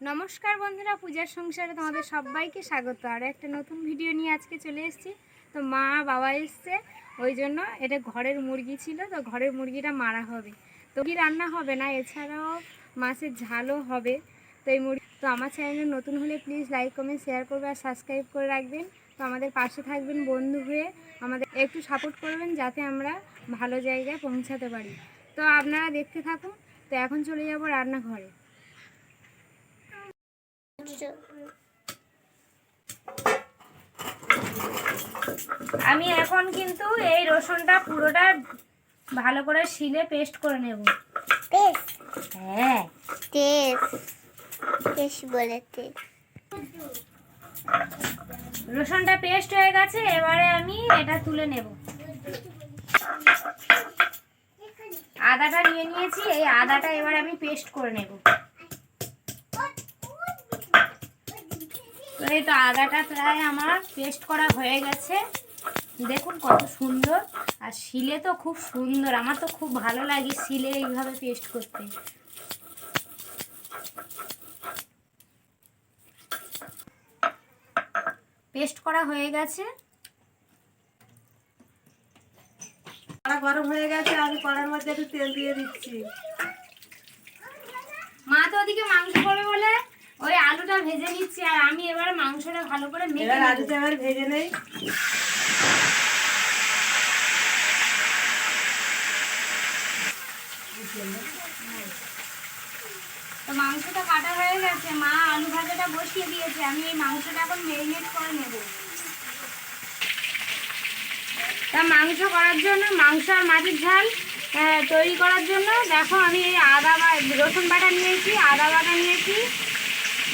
নমস্কার বন্ধুরা, পূজার সংসারে তোমাদের সবাইকে স্বাগত। আর একটা নতুন ভিডিও নিয়ে আজকে চলে এসেছি। তো মা, বাবা এসছে, ওই জন্য এটা ঘরের মুরগি ছিল, তো ঘরের মুরগিটা মারা হবে। তো কি রান্না হবে না, এছাড়াও মাছের ঝালও হবে। তো এই মুরগি তো আমার চ্যানেলে নতুন হলে প্লিজ লাইক কমেন্ট শেয়ার করবে আর সাবস্ক্রাইব করে রাখবেন। তো আমাদের পাশে থাকবেন বন্ধু হয়ে আমাদের একটু সাপোর্ট করবেন যাতে আমরা ভালো জায়গায় পৌঁছাতে পারি। তো আপনারা দেখতে থাকুন। তো এখন চলে যাব রান্নাঘরে। আমি এখন কিন্তু এই রসুনটা পুরোটা ভালো করে শিলে পেস্ট করে নেব। পেস্ট? হ্যাঁ। বলেতে রসুনটা পেস্ট হয়ে গেছে এবারে আমি এটা তুলে নেব। আদাটা নিয়ে নিয়েছি এই আদাটা এবার আমি পেস্ট করে নেব। তো এই তো আদাটা প্রায় আমার পেস্ট করা হয়ে গেছে। দেখুন কত সুন্দর। আর শিলে তো খুব সুন্দর। আমার তো খুব ভালো লাগে শিলে এইভাবে পেস্ট করতে। পেস্ট করা হয়ে গেছে। কড়া গরম হয়ে গেছে আমি কড়ার মধ্যে একটু তেল দিয়ে দিচ্ছি। মা তো ওদিকে মাংস করবে বলে ওই আলুটা ভেজে নিচ্ছি আর আমি এবার মাংসটা ভালো করে মেখে এবার আলুটা এবার ভেজে নেই। তো মাংসটা কাটা হয়ে গেছে মা আলু ভাজাটা বসিয়ে দিয়েছে আমি এই মাংসটা এখন মেরিনেট করে নেব। তা মাংস করার জন্য মাংস আর মাটির ঝাল তৈরি করার জন্য দেখো আমি এই আদা বা রসুন বাটা নিয়েছি আদা বাটা নিয়েছি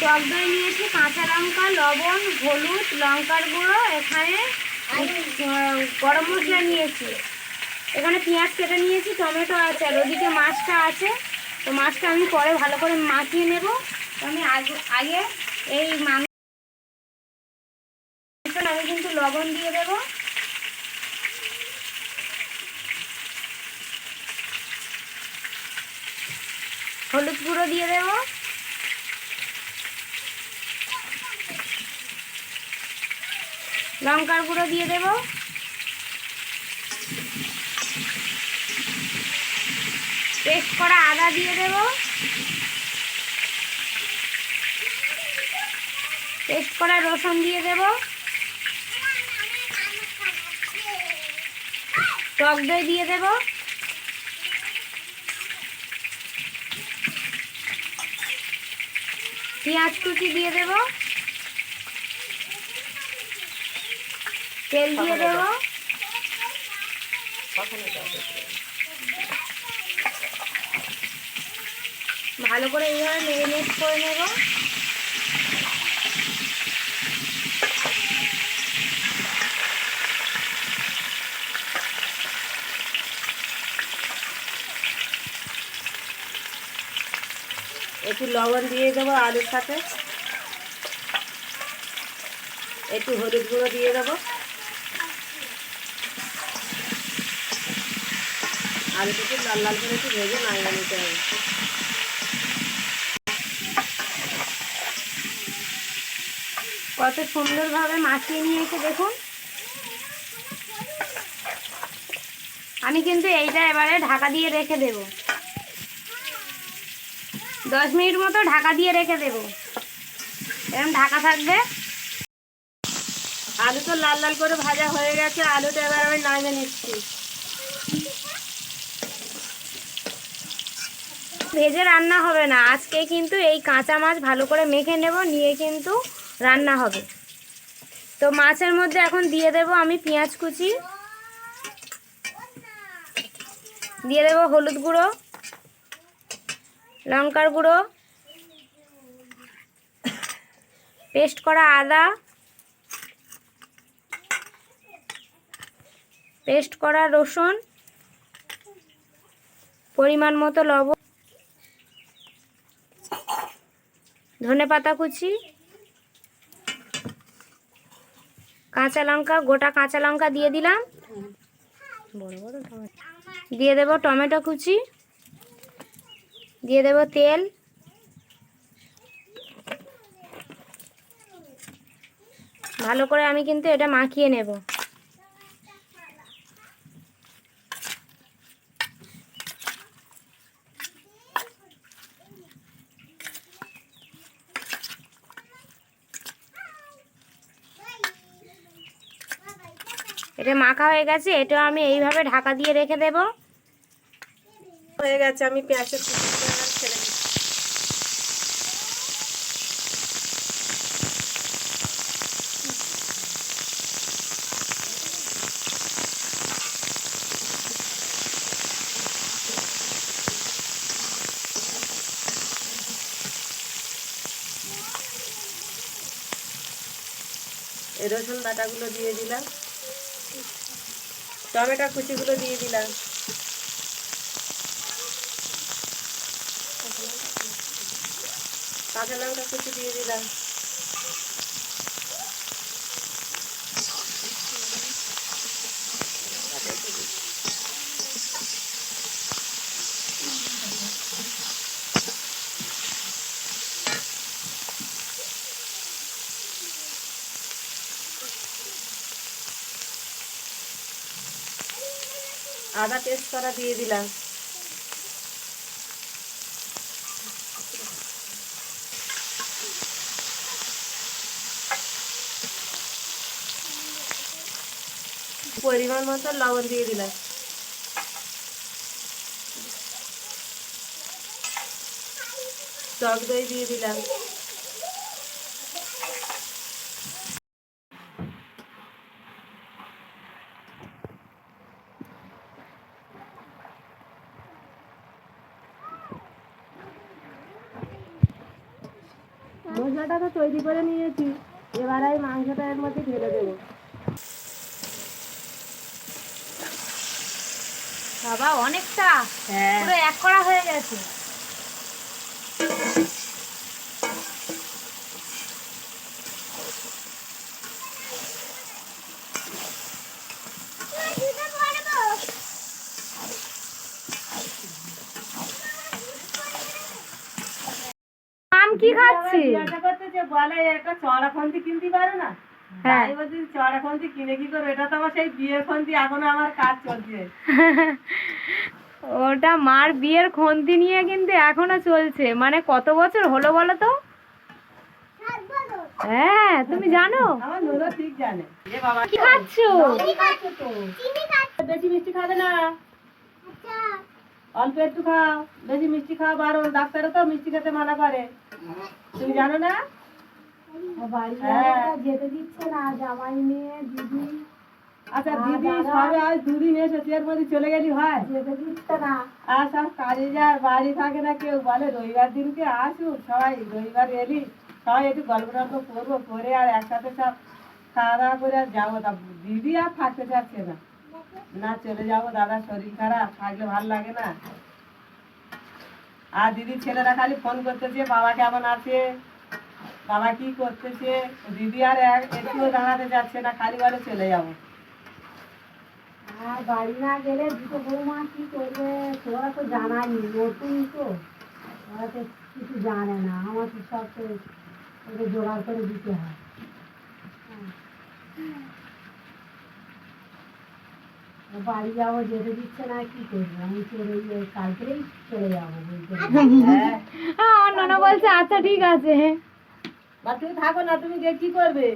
টক দই নিয়েছি কাঁচা লঙ্কা লবণ হলুদ লঙ্কার গুঁড়ো এখানে গরম মশলা নিয়েছি। এখানে পেঁয়াজ কেটে নিয়েছি টমেটো আছে আর ওদিকে মাছটা আছে। তো মাছটা আমি পরে ভালো করে মাখিয়ে নেব। তো আমি আগে আগে এই মাংস আমি কিন্তু লবণ দিয়ে দেব। হলুদ গুঁড়ো দিয়ে দেব। লঙ্কার গুঁড়ো দিয়ে দেবো। পেস্ট করা আদা দিয়ে দেব। পেস্ট করা রসুন দিয়ে দেব। টক দই দিয়ে দেব। পেঁয়াজ কুচি দিয়ে দেব। তেল দিয়ে দেব ভালো করে এইভাবে মেরিনেট করে নেব। একটু লবণ দিয়ে দেবো আলুর সাথে। একটু হলুদ গুঁড়ো দিয়ে দেবো। আলুটাকে লাল লাল করে একটু ভেজে নামিয়ে নিতে হবে। কত সুন্দরভাবে মাখিয়ে নিয়েছে দেখুন। আমি কিন্তু এইটা এবারে ঢাকা দিয়ে রেখে দেব। দশ মিনিট মতো ঢাকা দিয়ে রেখে দেব। এরকম ঢাকা থাকবে। আলু তো লাল লাল করে ভাজা হয়ে গেছে, আলুটা এবার আমি নামিয়ে নিচ্ছি। ভেজে রান্না হবে না। আজকে কিন্তু এই কাঁচা মাছ ভালো করে মেখে নেব, নিয়ে কিন্তু রান্না হবে। তো মাছের মধ্যে এখন দিয়ে দেব আমি পেঁয়াজ কুচি। দিয়ে দেব হলুদ গুঁড়ো, লঙ্কার গুঁড়ো, পেস্ট করা আদা, পেস্ট করা রসুন, পরিমাণ মতো লবণ। ধনে পাতা কুচি, কাঁচা লঙ্কা, গোটা কাঁচা লঙ্কা দিয়ে দিলাম। দিয়ে দেব টমেটো কুচি, দিয়ে দেব তেল। ভালো করে আমি কিন্তু এটা মাখিয়ে নেব। এটা মাখা হয়ে গেছে এটা আমি এইভাবে ঢাকা দিয়ে রেখে দেব। হয়ে গেছে, আমি পেঁয়াজের এই রসুন বাটাগুলো দিয়ে দিলাম। টমেটো কুচিগুলো দিয়ে দিলাম। কাঁচা লঙ্কা কুচি দিয়ে দিলাম। আদা পেস্ট করা দিয়ে দিলাম। পরিমাণ মতো লবণ দিয়ে দিলাম। টক দই দিয়ে দিলাম। মশলাটা তো তৈরি করে নিয়েছি। এবার এই মাংসটা এর মধ্যে ঢেলে দেবো। বাবা অনেকটা? হ্যাঁ। পুরো এক করা হয়ে গেছে আম কি খাচ্ছি জিজ্ঞাসা একটা চড়া কিনতে পারো না? হ্যাঁ। চড়া কিনে কি করে? এটা তো আমার সেই এখনও আমার কাজ চলছে। ওটা মার বিয়ের খন্তি নিয়ে কিন্তু এখনও চলছে। মানে কত বছর হলো বলো তো? হ্যাঁ তুমি জানো? ঠিক জানে। কি খাচ্ছো? বেশি মিষ্টি খাবে না? অল্প একটু খাও। বেশি মিষ্টি খাওয়া বারণ। ডাক্তারে তো মিষ্টি খেতে মানা করে। তুমি জানো না। যেতে দিচ্ছে না জামাই নিয়ে দিদি। আচ্ছা দিদি সবে আজ দুদিন এসেছি এর মধ্যে চলে গেলি হয়? যেতে দিচ্ছে না। আর সব কাজে যায় বাড়ি থাকে না কেউ বলে রবিবার দিনকে আসুক সবাই রবিবার এলি সবাই একটু গল্প টল্প করব করে আর একসাথে সব খাওয়া দাওয়া করে আর যাব। তা দিদি আর থাকতে চাচ্ছে না। না চলে যাব দাদা শরীর খারাপ থাকলে ভালো লাগে না। আর দিদির ছেলেরা খালি ফোন করতেছে বাবা কেমন আছে? বাবা কি করতেছে? দিদি আর এক- একটুও দাঁড়াতে যাচ্ছে না খালি বলে চলে যাব। আর বাড়ি না গেলে দুটো বৌমা কি করবে? তোরা তো জানাই নতুন তো। ওরা তো কিছু জানে না আমার তো সব তো ওদের জোগাড় করে দিতে হয়। বাড়ি যাব যেতে দিচ্ছে না কি করব? আমি চলে গিয়ে কালকেই চলে যাব বলতে হ্যাঁ অন্য বলছে আচ্ছা ঠিক আছে। বা তুমি থাকো না তুমি গিয়ে কি করবে?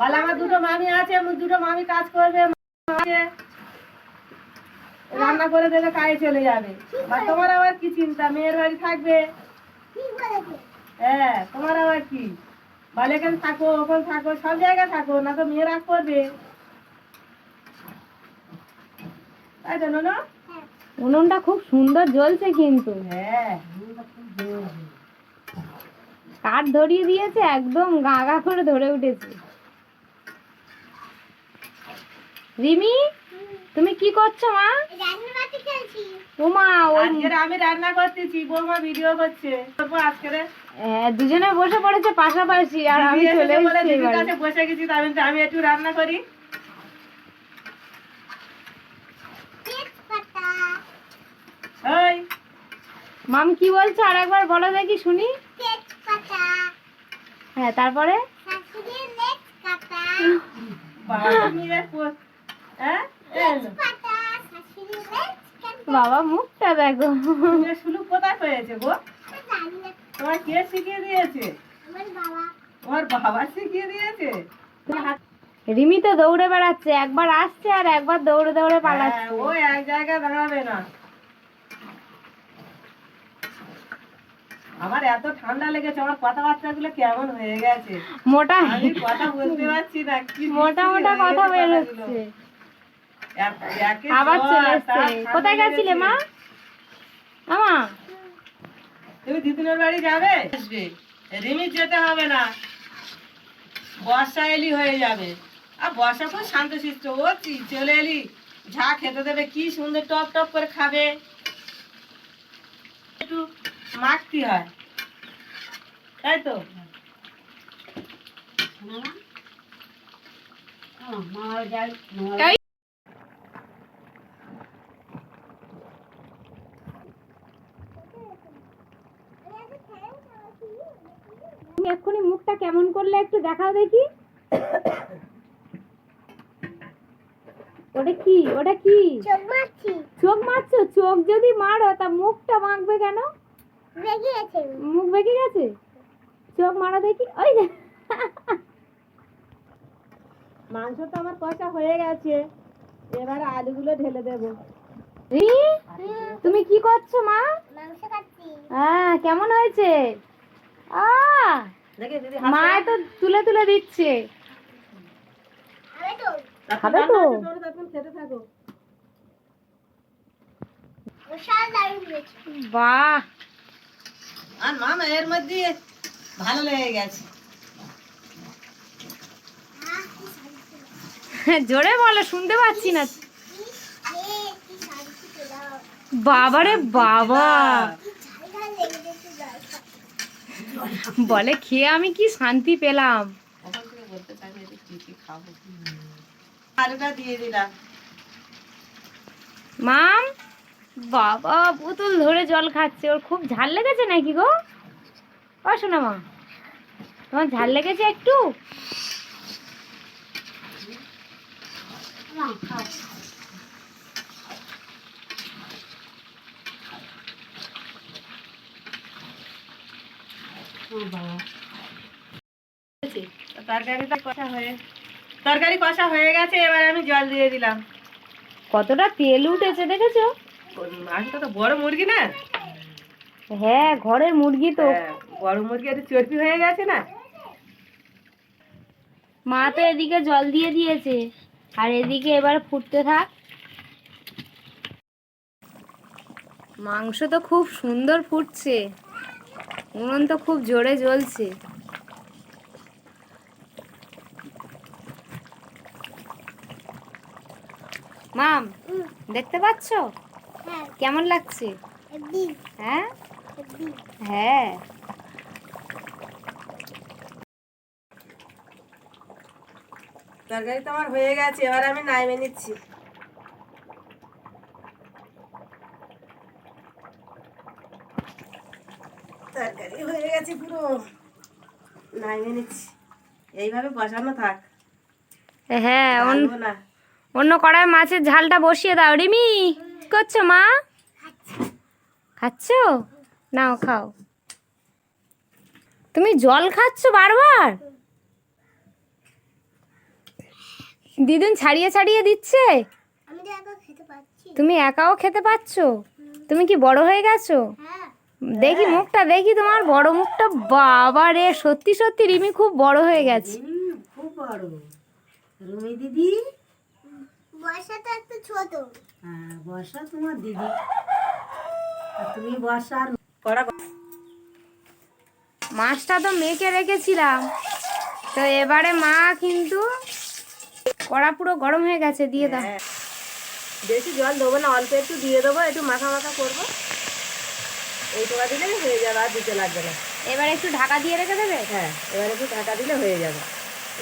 বলে আমার দুটো মামি আছে দুটো মামি কাজ করবে রান্না করে দেবে কাজে চলে যাবে। বা তোমার আবার কি চিন্তা? মেয়ের বাড়ি থাকবে? হ্যাঁ তোমার আবার কি? বলে এখানে থাকো ওখানে থাকো সব জায়গায় থাকো না তো মেয়ে রাগ করবে? তাই তো না উনুনটা খুব সুন্দর জ্বলছে কিন্তু। হ্যাঁ কাঠ ধরিয়ে দিয়েছে একদম গা গা করে ধরে উঠেছে। রিমি তুমি কি করছ মা? উমা আমি রান্না করতেছি বৌমা ভিডিও করছে। তারপর দুজনে বসে পড়েছে পাশাপাশি আর আমি চলে এসেছি বসে গেছি আমি আমি একটু রান্না করি। মাম কি বলছো আর একবার বলো দেখি শুনি। হ্যাঁ তারপরে? বাবা হ্যাঁ? বাবা মুখটা দেখো। শুলু কোথায় পেয়েছে গো? তোমার কে শিখিয়ে দিয়েছে? আমার বাবা। তোমার বাবা শিখিয়ে দিয়েছে? রিমি তো দৌড়ে বেড়াচ্ছে একবার আসছে আর একবার দৌড়ে দৌড়ে হ্যাঁ, পালাচ্ছে ও এক জায়গায় দাঁড়াবে না। আমার এত ঠান্ডা লেগেছে আমার কেমন হয়ে গেছে? মোটা আমি কথা বলতে পারছি না কি মোটা মোটা কথা গেছে বের হচ্ছে আবার চলে কোথায় গেছিলে মা? আমা তুমি দিদিনের বাড়ি যাবে? আসবে। যেতে হবে না। বর্ষা এলি হয়ে যাবে। আর বর্ষা খুব শান্তশিষ্ট। ও চি- চলে এলি। ঝা খেতে দেবে কি সুন্দর টপ টপ করে খাবে। একটু মাখতে হয়? তাই তো? তুমি এক্ষুনি মুখটা কেমন করলে একটু দেখাও দেখি। ওটা কি? ওটা কি? চোখ মারছি। চোখ মারছো? চোখ যদি মারো তা মুখটা মাখবে কেন? মুখ বেঁকে গেছে? চোখ মারো দেখি ওই মাংস তো আমার কষা হয়ে গেছে। এবার আলুগুলো ঢেলে দেবো। তুমি কি করছ মা? মাংস হ্যাঁ কেমন হয়েছে? আ মা তো তুলে তুলে দিচ্ছে। খাবে তো? খেতে থাকো। বিশাল দারুণ হয়েছে। বাহ! আর মামা এর মধ্যে ভালো লেগে গেছে শান্তি। জোরে বলো শুনতে পাচ্ছি না। বাবারে বাবা। বলে খেয়ে আমি কি শান্তি পেলাম মাম বাবা পুতুল ধরে জল খাচ্ছে। ওর খুব ঝাল লেগেছে নাকি গো? শোনা মা তোমার ঝাল লেগেছে একটু? তরকারিটা কষা হয়ে তরকারি কষা হয়ে গেছে এবার আমি জল দিয়ে দিলাম। কতটা তেল উঠেছে দেখেছ? মাছটা তো বড় মুরগি না? হ্যাঁ ঘরের মুরগি তো। হ্যাঁ, বড় মুরগি একটু চর্বি হয়ে গেছে না? মা তো এদিকে জল দিয়ে দিয়েছে। আর এদিকে এবার ফুটতে থাক। মাংস তো খুব সুন্দর ফুটছে। উনুন তো খুব জোরে জ্বলছে। মাম দেখতে পাচ্ছ? কেমন লাগছে? হ্যাঁ? হ্যাঁ। তরকারি তো আমার হয়ে গেছে এবার আমি নাইমে নিচ্ছি। তরকারি হয়ে গেছে পুরো। নাইমে নিচ্ছি। এইভাবে বসানো থাক। হ্যাঁ অন্য কড়াই মাছের ঝালটা বসিয়ে দাও রিমি। করছ মা? খাচ্ছো? নাও খাও। তুমি জল খাচ্ছ বারবার? দিদুন ছাড়িয়ে ছাড়িয়ে দিচ্ছে। আমি তো এখন খেতে পাচ্ছি। তুমি একাও খেতে পাচ্ছ? তুমি কি বড় হয়ে গেছো? হ্যাঁ। দেখি মুখটা দেখি তোমার বড় মুখটা। বাবা রে সত্যি সত্যি রিমি খুব বড় হয়ে গেছে। খুব বড়। রুমি দিদি? বর্ষাটা একটু ছোট। বর্ষা তোমার দিদি। তুমি বর্ষার কড়া মাছটা তো মেখে রেখেছিলাম। তো এবারে মা কিন্তু কড়া পুরো গরম হয়ে গেছে দিয়ে দাও। হ্যাঁ। বেশি জল দেবো না অল্প একটু দিয়ে দেবো একটু মাখা মাখা করব। এই টোকা দিলেই হয়ে যাবে আর দিতে লাগবে না। এবার একটু ঢাকা দিয়ে রেখে দেবে? হ্যাঁ এবার একটু ঢাকা দিলে হয়ে যাবে।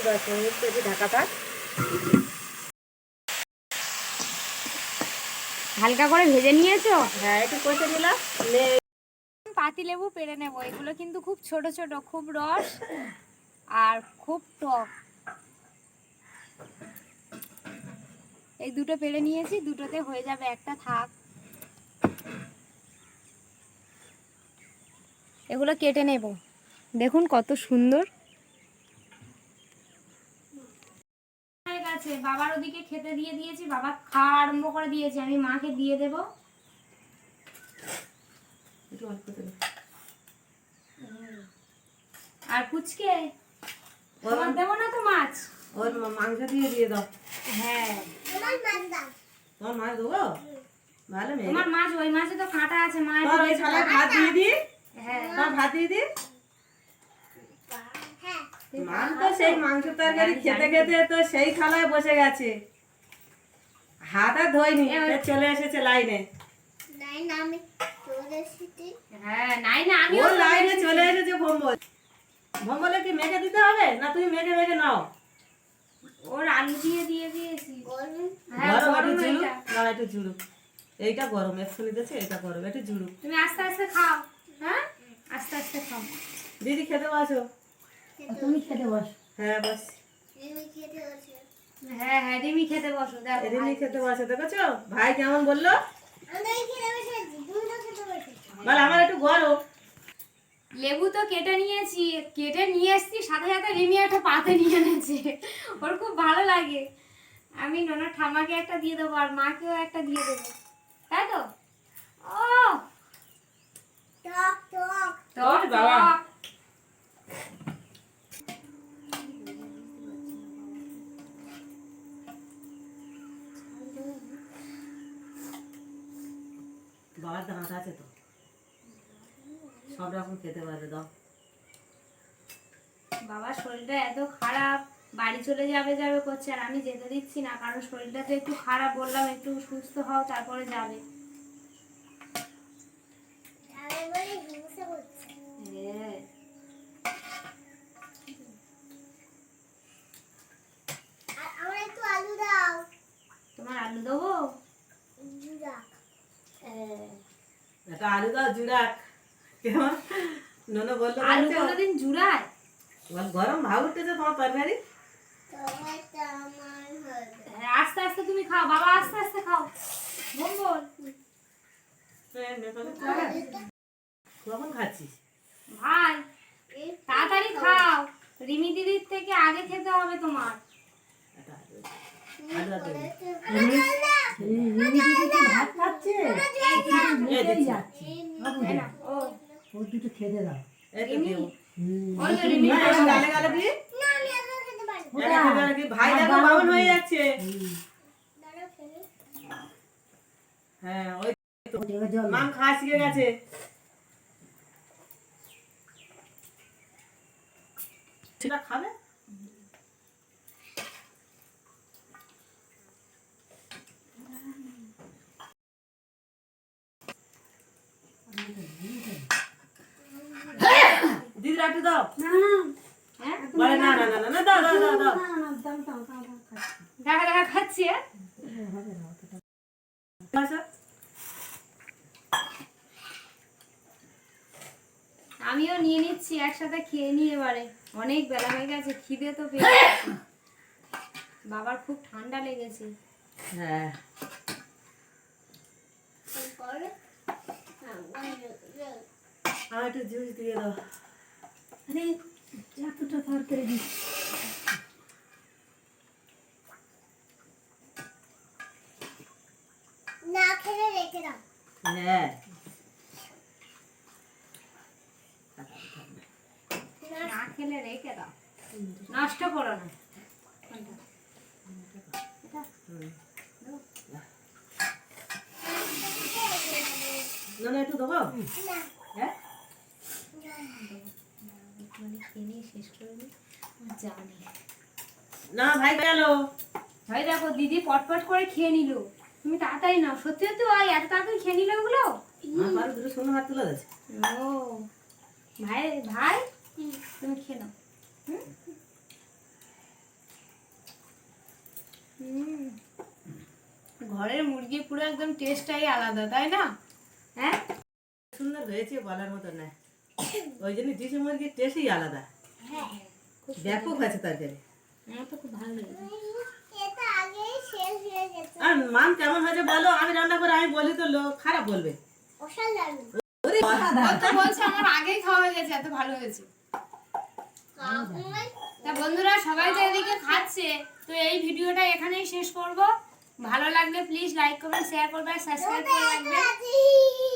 দশ মিনিট একটু ঢাকা থাক। হালকা করে ভেজে নিয়েছো? হ্যাঁ একটু কষে দিলাম পাতিলেবু পেরে নেব। এগুলো কিন্তু খুব ছোট ছোট খুব রস আর খুব টক। এই দুটো পেরে নিয়েছি দুটোতে হয়ে যাবে একটা থাক। এগুলো কেটে নেব। দেখুন কত সুন্দর। গেছে বাবার ওদিকে খেতে দিয়ে দিয়েছি বাবা খাওয়া আরম্ভ করে দিয়েছে আমি মাকে দিয়ে দেব। আর পুচকে তোমার দেবো না তো মাছ? ওর মাংস দিয়ে দিয়ে দাও। হ্যাঁ। তোমার মাছ দেবো? ভালো মেয়ে। তোমার মাছ ওই মাছে তো কাঁটা আছে মা তোমার ভাত দিয়ে দি হ্যাঁ। ভাত দিয়ে দি হ্যাঁ মা তো সেই মাংস তরকারি খেতে খেতে তো সেই থালায় বসে গেছে। হাত আর ধোয়নি চলে এসেছে লাইনে। নাই আমি চলে এসেছি। হ্যাঁ নাই আমি ও লাইনে চলে এসেছে ভম্বল। ভম্বলে কি মেখে দিতে হবে না তুমি মেখে মেখে নাও? ওর আলু দিয়ে দিয়ে দিয়েছি। গরম? হ্যাঁ গরম গরম একটু ঝুড়ুক এইটা। না একটু ঝুড়ুক। এইটা গরম একশো দিতেছে এটা গরম একটু ঝুড়ুক। তুমি আস্তে আস্তে খাও। হ্যাঁ? আস্তে আস্তে খাও। দিদি খেতে বসো। তুমি হ্যাঁ বস। আমি খেতে হ্যাঁ হ্যাঁ রিমি খেতে বসো দেখো এদিনই খেতে বসে দেখেছ? ভাই কেমন বলল? খেতে খেতে বলে আমার একটু গরম লেবু তো কেটে নিয়েছি কেটে নিয়ে এসছি সাথে সাথে রিমি একটা পাতে নিয়ে এনেছে। ওর খুব ভালো লাগে। আমি নোনা ঠামাকে একটা দিয়ে দেবো আর মাকেও একটা দিয়ে দেবো তাই তো ও টক টক তোর বাবা। বাবা বাবার দাঁত আছে তো সব রকম খেতে পারে দাও। বাবার শরীরটা এত খারাপ। বাড়ি চলে যাবে যাবে করছে আর আমি যেতে দিচ্ছি না কারণ শরীরটা তো একটু খারাপ বললাম একটু সুস্থ হও তারপরে যাবে। তোমার আলু দেবো। একটা আলু দাও জুড়াক। কেমন? ননো বলল আলু বলছো? কোনোদিন জুড়ায় বল, গরম ভাব উঠতেছে তোমার তরকারি হ্যাঁ, আস্তে আস্তে তুমি খাও বাবা আস্তে আস্তে খাও বল কখন খাচ্ছিস ভাই তাড়াতাড়ি খাও রিমি দিদির থেকে আগে খেতে হবে তোমার। আলু আর ওই এখন খেতে। ভাই দেখো বামন হয়ে যাচ্ছে। হ্যাঁ ওই মাম খাওয়া শিখে গেছে। সেটা খাবে? দিদি একটু দাও। হ্যাঁ? বলে না না না না না দাও দাও দাও দাও। দেখা দেখা খাচ্ছি হ্যাঁ? আমিও নিয়ে নিচ্ছি একসাথে খেয়ে নিই এবারে। অনেক বেলা হয়ে গেছে খিদে তো পেয়ে বাবার খুব ঠান্ডা লেগেছে। হ্যাঁ। আমার একটু জুস দিয়ে দাও। না খেলে রেখে দাও। হ্যাঁ। না খেলে রেখে দাও। নষ্ট করো না। না না একটু হ্যাঁ খেয়ে নিয়ে শেষ করে দিই। জানি। না ভাই গেল। ভাই দেখো দিদি পটপট করে খেয়ে নিল। তুমি তাড়াতাড়ি নাও। সত্যি সত্যি ওই এত তাড়াতাড়ি খেয়ে নিল ওগুলো? আমার দুটো হাত তুলে ও। ভাই ভাই তুমি খেয়ে নাও। ঘরের মুরগি পুরো একদম টেস্টটাই আলাদা তাই না? হ্যাঁ? সুন্দর হয়েছে বলার মতো না ওই জন্য মুরগির টেস্টই আলাদা। হ্যাঁ। ব্যাপক আছে তরকারি। গেছে মান কেমন হয়েছে বলো? আমি রান্না করে আমি বলি তো লোক খারাপ বলবে। আমার আগেই খাওয়া হয়ে গেছে এত ভালো হয়েছে। তা বন্ধুরা সবাই তো এদিকে খাচ্ছে তো এই ভিডিওটা এখানেই শেষ করব। ভালো লাগলে প্লিজ লাইক করবেন শেয়ার করবেন সাবস্ক্রাইব করে রাখবেন